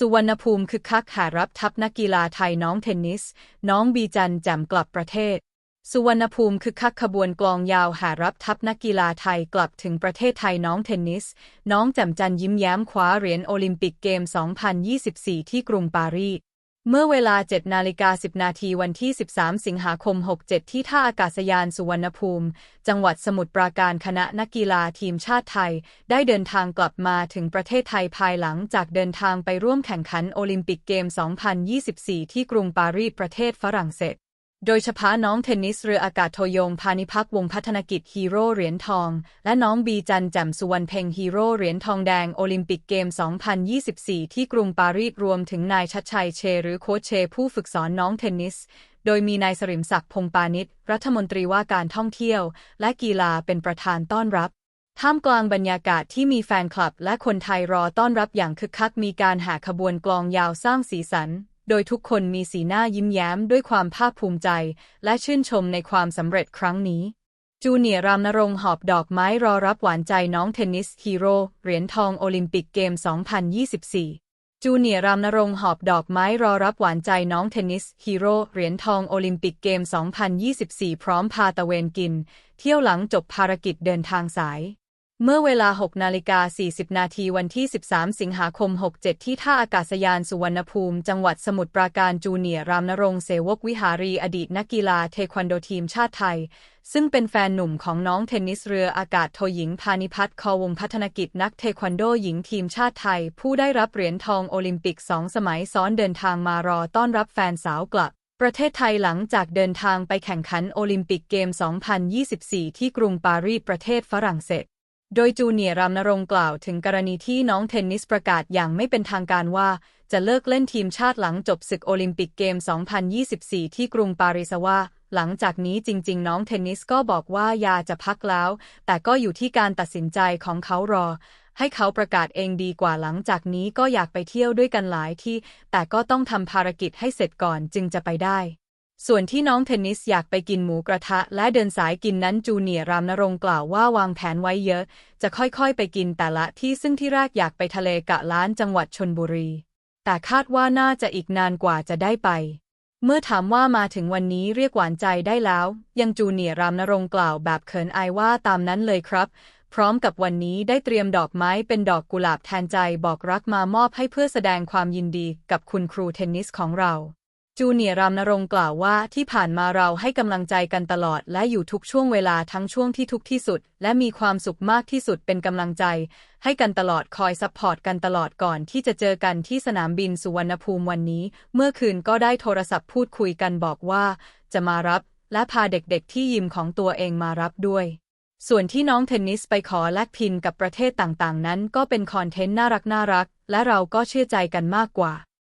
สุวรรณภูมิคึกคักหารับทัพนักกีฬาไทยน้องเทนนิส น้องบีจันแจ่มกลับประเทศ สุวรรณภูมิคึกคักขบวนกลองยาวหารับทัพนักกีฬาไทยกลับถึงประเทศไทยน้องเทนนิส น้องแจ่มจันยิ้มแย้มคว้าเหรียญโอลิมปิกเกม 2024 ที่กรุงปารีส เมื่อเวลา 7 นาฬิกา 10 นาทีวันที่ 13 สิงหาคม 67 ที่ท่าอากาศยานสุวรรณภูมิ จังหวัดสมุทรปราการคณะนักกีฬาทีมชาติไทย ได้เดินทางกลับมาถึงประเทศไทยภายหลังจากเดินทางไปร่วมแข่งขันโอลิมปิกเกม 2024 ที่กรุงปารีสประเทศฝรั่งเศส โดยเฉพาะน้องเทนนิสเรืออากาศโทยงพานิพักวงพัฒนกิจฮีโร่เหรียญทอง และน้องบีจันแจ่มสุวรรณเพ็งฮีโร่เหรียญทองแดงโอลิมปิกเกม 2024 ที่กรุงปารีสรวมถึงนายชัดชัยเช หรือโค้ชเช ผู้ฝึกสอนน้องเทนนิส โดยมีนายสริมศักดิ์พงปานิชรัฐมนตรีว่าการท่องเที่ยว และกีฬาเป็นประธานต้อนรับท่ามกลางบรรยากาศที่มีแฟนคลับและคนไทยรอต้อนรับอย่างคึกคักมีการหาขบวนกลองยาวสร้างสีสัน โดยทุกคนมีสีหน้ายิ้มแย้มด้วยความภาคภูมิใจ และชื่นชมในความสำเร็จครั้งนี้ จูเนียร์รามนรงหอบดอกไม้รอรับหวานใจน้องเทนนิสฮีโร่เหรียญทองโอลิมปิกเกม 2024จูเนียร์รามนรงหอบดอกไม้รอรับหวานใจน้องเทนนิสฮีโร่เหรียญทองโอลิมปิกเกม 2024 พร้อมพาตะเวนกิน เที่ยวหลังจบภารกิจเดินทางสาย เมื่อเวลา 6 นาฬิกา 40 นาทีวันที่ 13 สิงหาคม 67 ที่ท่าอากาศยานสุวรรณภูมิ จังหวัดสมุทรปราการจูเนียร์รามนรงเสวกวิหารีอดีตนักกีฬาเทควันโดทีมชาติไทย ซึ่งเป็นแฟนหนุ่มของน้องเทนนิสเรืออากาศโทหญิงพานิพัฒน์คอวงพัฒนกิจนักเทควันโดหญิงทีมชาติไทย ผู้ได้รับเหรียญทองโอลิมปิกสองสมัยซ้อนเดินทางมารอต้อนรับแฟนสาวกลับประเทศไทยหลังจากเดินทางไปแข่งขันโอลิมปิกเกม 2024 ที่กรุงปารีสประเทศฝรั่งเศส โดยจูเนียร์รามนรงกล่าวถึงกรณีที่น้องเทนนิสประกาศอย่างไม่เป็นทางการว่า จะเลิกเล่นทีมชาติหลังจบศึกโอลิมปิกเกม 2024 ที่กรุงปารีสว่า หลังจากนี้จริง ๆ น้องเทนนิสก็บอกว่ายาจะพักแล้ว แต่ก็อยู่ที่การตัดสินใจของเขารอ ให้เขาประกาศเองดีกว่าหลังจากนี้ก็อยากไปเที่ยวด้วยกันหลายที่ แต่ก็ต้องทำภารกิจให้เสร็จก่อนจึงจะไปได้ ส่วนที่น้องเทนนิสอยากไปกินหมูกระทะ และเดินสายกินนั้นจูเนียร์รามนรงกล่าวว่าวางแผนไว้เยอะ จะค่อยๆไปกินแต่ละที่ซึ่งที่แรกอยากไปทะเลกะล้านจังหวัดชนบุรี แต่คาดว่าน่าจะอีกนานกว่าจะได้ไป เมื่อถามว่ามาถึงวันนี้เรียกหวานใจได้แล้ว ยังจูเนียร์รามนรงกล่าวแบบเขินอายว่าตามนั้นเลยครับ พร้อมกับวันนี้ได้เตรียมดอกไม้เป็นดอกกุหลาบแทนใจบอกรักมามอบให้เพื่อแสดงความยินดีกับคุณครูเทนนิสของเรา จูเนียร์รามนรงกล่าวว่าที่ผ่านมาเราให้กำลังใจกันตลอด และอยู่ทุกช่วงเวลาทั้งช่วงที่ทุกที่สุด และมีความสุขมากที่สุดเป็นกำลังใจ ให้กันตลอดคอยซัพพอร์ตกันตลอดก่อนที่จะเจอกันที่สนามบินสุวรรณภูมิวันนี้ เมื่อคืนก็ได้โทรศัพท์พูดคุยกันบอกว่า จะมารับ และพาเด็กๆที่ยิมของตัวเองมารับด้วยส่วนที่น้องเทนนิสไปขอแลกพินกับประเทศต่างๆ นั้น ก็เป็นคอนเทนต์น่ารักน่ารัก และเราก็เชื่อใจกันมากกว่า